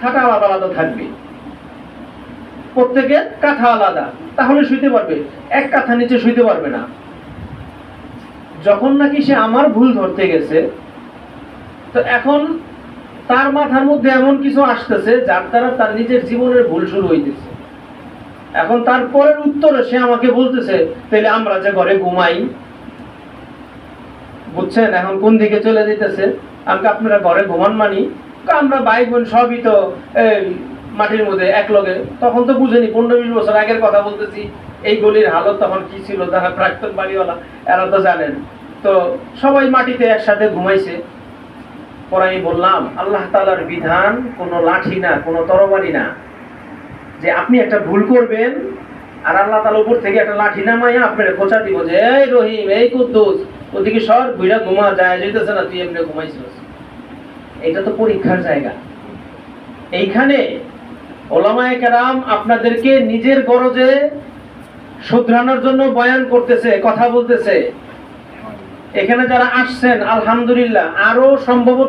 কাঁথাটা আলাদা আলাদা থাকবে। প্রত্যেকের কাঁথা আলাদা, তাহলে শুইতে পারবে। এক কাঁথা নিচে শুইতে পারবে না। যখন নাকি সে আমার ভুল ধরতে গেছে, তো এখন তার মাথার মধ্যে এমন কিছু আসতেছে যার দ্বারা তার নিজের জীবনের ভুল শুরু হইতেছে। এখন তার পরের উত্তরে সে আমাকে বলতেছে তাহলে আমরা যে ঘরে ঘুমাই, বুঝছেন? এখন কোন দিকে চলে যেতেছে আমাকে আপনারা ঘরে ঘুমান মানি। আমরা ভাই বোন সবই তো মাটির মধ্যে এক লগে তখন তো বুঝেনি, পনেরো বিশ বছর আগের কথা বলতেছি, এই গলির হালত তখন কি ছিল? যারা প্রাক্তন বাড়িওয়ালা, এরা তো জানেন। তো সবাই মাটিতে একসাথে ঘুমাইছে। পরে আমি বললাম, আল্লাহ তালার বিধান কোনো লাঠি না, কোনো তরবারি না। যে আপনি একটা ভুল করবেন, আর আল্লাহ তালা উপর থেকে একটা লাঠি নামাইয়া আপনার খোঁচা দিব যে, এই রহিম, এই কুদ্দুস, ওদিকে সর ঘুরা ঘুমা যায় যেতেছে না, তুই এমনি ঘুমাইছিস। এটা তো পরীক্ষার জায়গা। এইখানে ওলামায় কেরাম আপনাদেরকে নিজের গরজে শুধরানোর জন্য বয়ান করতেছে, কথা বলতেছে। এখানে যারা আসছেন, আলহামদুলিল্লাহ আরও সম্ভবত